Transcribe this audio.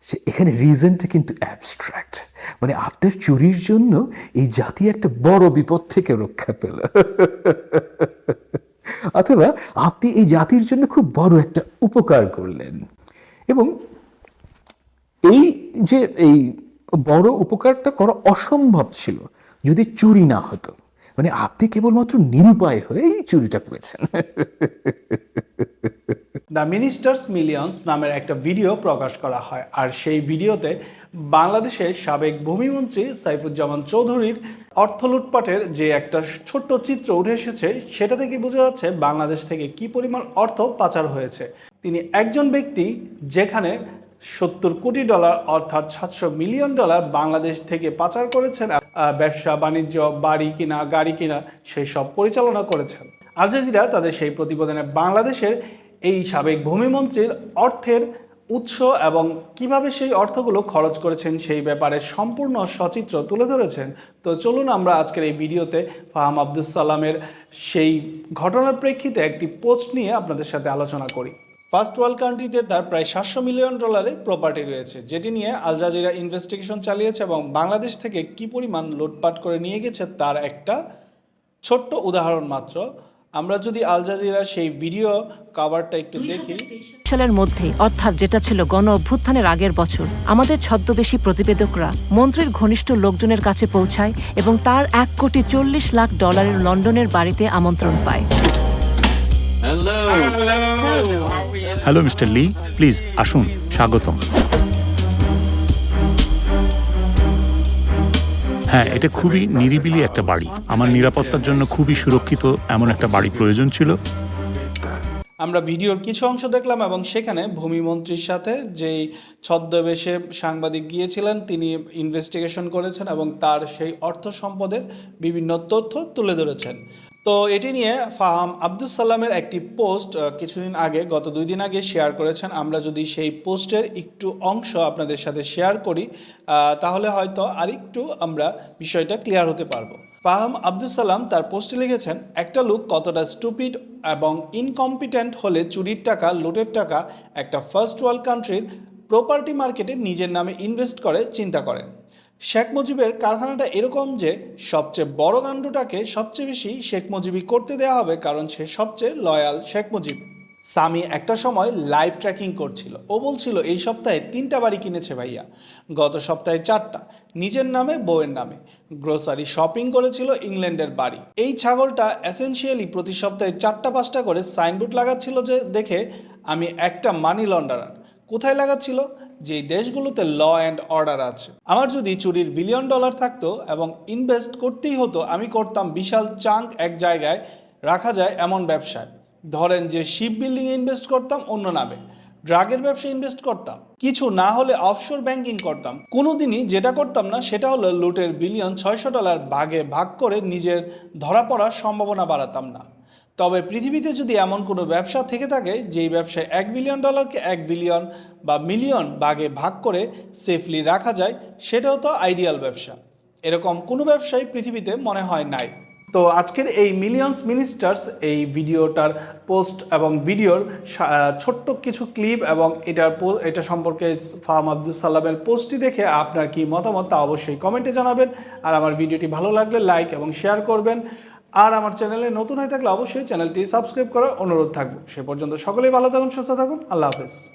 সে এখানে রিজনটা কিন্তু অ্যাবস্ট্রাক্ট মানে আপনার চুরির জন্য এই জাতি একটা বড় বিপদ থেকে রক্ষা পেল। অথবা আপনি এই জাতির জন্য খুব বড় একটা উপকার করলেন। এবং এই যে এই বড় উপকারটা করা অসম্ভব ছিল, যদি চুরি না হতো। মানে আপনি কেবলমাত্র নিরুপায় হয়ে এই চুরিটা করেছেন। দ্য মিনিস্টার্স মিলিয়ন্স নামের একটা ভিডিও প্রকাশ করা হয়। আর সেই ভিডিওতে বাংলাদেশের সাবেক ভূমিমন্ত্রী সাইফুজ্জামান চৌধুরীর অর্থ লুটপাটের যে একটা ছোট্ট চিত্র উঠে এসেছে, সেটা থেকে বোঝা যাচ্ছে বাংলাদেশ থেকে কি পরিমাণ অর্থ পাচার হয়েছে। তিনি একজন ব্যক্তি যেখানে সত্তর কোটি ডলার অর্থাৎ সাতশো মিলিয়ন ডলার বাংলাদেশ থেকে পাচার করেছেন ব্যবসা, বাণিজ্য, বাড়ি কিনা, গাড়ি কিনা সেই সব পরিচালনা করেছেন। আল জাজিরা তাদের সেই প্রতিবেদনে বাংলাদেশের এই সাবেক ভূমিমন্ত্রীর অর্থের উৎস এবং কীভাবে সেই অর্থগুলো খরচ করেছেন সেই ব্যাপারে সম্পূর্ণ সচিত্র তুলে ধরেছেন। তো চলুন আমরা আজকের এই ভিডিওতে ফাহাম আব্দুল সালামের সেই ঘটনার প্রেক্ষিতে একটি পোস্ট নিয়ে আপনাদের সাথে আলোচনা করি। ফার্স্ট ওয়ার্ল্ড কান্ট্রিতে তার প্রায় সাতশো মিলিয়ন ডলারের প্রপার্টি রয়েছে, যেটি নিয়ে আল জাজিরা ইনভেস্টিগেশন চালিয়েছে এবং বাংলাদেশ থেকে কি পরিমাণ লুটপাট করে নিয়ে গেছে তার একটা ছোট্ট উদাহরণ মাত্র। আমরা যদি আল জাজিরা সেই ভিডিও কাভারটা একটু দেখি। সালের মধ্যে অর্থাৎ যেটা ছিল গণ অভ্যুত্থানের আগের বছর আমাদের ছদ্মবেশী প্রতিবেদকরা মন্ত্রীর ঘনিষ্ঠ লোকজনের কাছে পৌঁছায় এবং তার এক কোটি চল্লিশ লাখ ডলারের লন্ডনের বাড়িতে আমন্ত্রণ পায়। হ্যালো মিস্টার লি প্লিজ আসুন স্বাগতম। হ্যাঁ এটা খুবই নিরিবিলি একটা বাড়ি। আমার নিরাপত্তার জন্য খুবই সুরক্ষিত এমন একটা বাড়ি প্রয়োজন ছিল। আমরা ভিডিওর কিছু অংশ দেখলাম এবং সেখানে ভূমিমন্ত্রীর সাথে যেই ছদ্মবেশে সাংবাদিক গিয়েছিলেন, তিনি ইনভেস্টিগেশন করেছেন এবং তার সেই অর্থ সম্পদের বিভিন্ন তথ্য তুলে ধরেছেন। তো এটি নিয়ে ফাহাম আব্দুল সালামের একটি পোস্ট কিছুদিন আগে, গত দুই দিন আগে শেয়ার করেছেন। আমরা যদি সেই পোস্টের একটু অংশ আপনাদের সাথে শেয়ার করি তাহলে হয়তো আরেকটু আমরা বিষয়টা ক্লিয়ার হতে পারব। ফাহাম আব্দুল সালাম তার পোস্টে লিখেছেন, একটা লোক কতটা স্টুপিড এবং ইনকম্পিটেন্ট হলে চুরির টাকা, লুটের টাকা একটা ফার্স্ট ওয়ার্ল্ড কান্ট্রির প্রপার্টি মার্কেটে নিজের নামে ইনভেস্ট করে, চিন্তা করেন। শেখ মুজিবের কারখানাটা এরকম যে সবচেয়ে বড় কাণ্ডটাকে সবচেয়ে বেশি শেখ মুজিবই করতে দেওয়া হবে, কারণ সে সবচেয়ে লয়াল শেখ মুজিব। সামি একটা সময় লাইভ ট্র্যাকিং করছিল। ও বলছিল, এই সপ্তাহে তিনটা বাড়ি কিনেছে ভাইয়া। গত সপ্তাহে চারটা। নিজের নামে, বউয়ের নামে। গ্রোসারি শপিং করেছিল ইংল্যান্ডের বাড়ি। এই ছাগলটা এসেনশিয়ালি প্রতি সপ্তাহে চারটা, পাঁচটা করে সাইনবোর্ড লাগাচ্ছিল যে, দেখে আমি একটা মানি লন্ডারার কোথায় লাগাচ্ছিল? যে দেশগুলোতে ল অ্যান্ড অর্ডার আছে। আমার যদি চুরির বিলিয়ন ডলার থাকতো এবং ইনভেস্ট করতেই হতো, আমি করতাম বিশাল চাঙ্ক এক জায়গায় রাখা যায় এমন ব্যবসায়। ধরেন যে শিপ বিল্ডিংয়ে ইনভেস্ট করতাম অন্য নামে। ড্রাগের ব্যবসায় ইনভেস্ট করতাম। কিছু না হলে অফশোর ব্যাংকিং করতাম। কোনোদিনই যেটা করতাম না, সেটা হলো লুটের বিলিয়ন ছয়শো ডলার ভাগে ভাগ করে নিজের ধরা পড়ার সম্ভাবনা বাড়াতাম না। তবে পৃথিবীতে যদি এমন কোনো ব্যবসা থেকে থাকে, যেই ব্যবসায় এক বিলিয়ন ডলারকে এক বিলিয়ন বা মিলিয়ন ভাগে ভাগ করে সেফলি রাখা যায়, সেটাও তো আইডিয়াল ব্যবসা। এরকম কোনো ব্যবসায় পৃথিবীতে মনে হয় নাই। তো আজকের এই মিলিয়ন্স মিনিস্টার্স এই ভিডিওটার পোস্ট এবং ভিডিওর ছোট্ট কিছু ক্লিপ এবং এটার এটা সম্পর্কে ফাহাম আব্দুল সাল্লামের পোস্টটি দেখে আপনার কি মতামত তা অবশ্যই কমেন্টে জানাবেন। আর আমার ভিডিওটি ভালো লাগলে লাইক এবং শেয়ার করবেন। আর আমার চ্যানেলে নতুন হয়ে থাকলে অবশ্যই চ্যানেলটি সাবস্ক্রাইব করার অনুরোধ থাকব। সে পর্যন্ত সকলেই ভালো থাকুন, সুস্থ থাকুন, আল্লাহ হাফেজ।